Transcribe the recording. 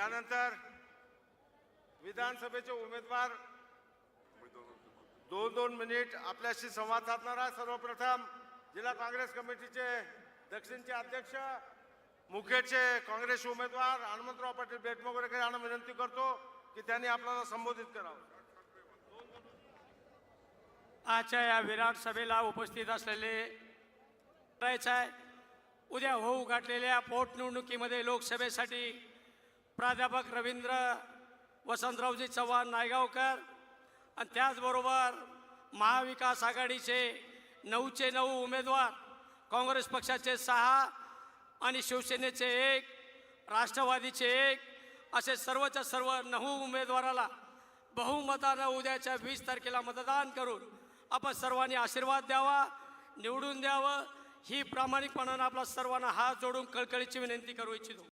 यानंतर विधानसभेचे उमेदवार दोन दोन मिनिट आपल्याशी संवाद साधणारा सर्वप्रथम जिल्हा काँग्रेस कमिटीचे दक्षिणचे अध्यक्ष मुखेडचे काँग्रेस उमेदवार हनुमंतराव पाटील बेटमोगरेकर यांना विनंती करतो की त्यांनी आपल्याला संबोधित करावं. आजच्या या विराट सभेला उपस्थित असलेले करायचं आहे उद्या होऊ गाठलेल्या पोटनिवडणुकीमध्ये लोकसभेसाठी प्राध्यापक रवींद्र वसंतरावजी चव्हाण नायगावकर आणि त्याचबरोबर महाविकास आघाडीचे नऊचे नऊ उमेदवार काँग्रेस पक्षाचे सहा आणि शिवसेनेचे एक राष्ट्रवादीचे एक असे सर्वच्या सर्व नऊ उमेदवाराला बहुमतानं उद्याच्या वीस तारखेला मतदान करून आपण सर्वांनी आशीर्वाद द्यावा निवडून द्यावं ही प्रामाणिकपणानं आपला सर्वांना हात जोडून कळकळीची विनंती करू इच्छितो.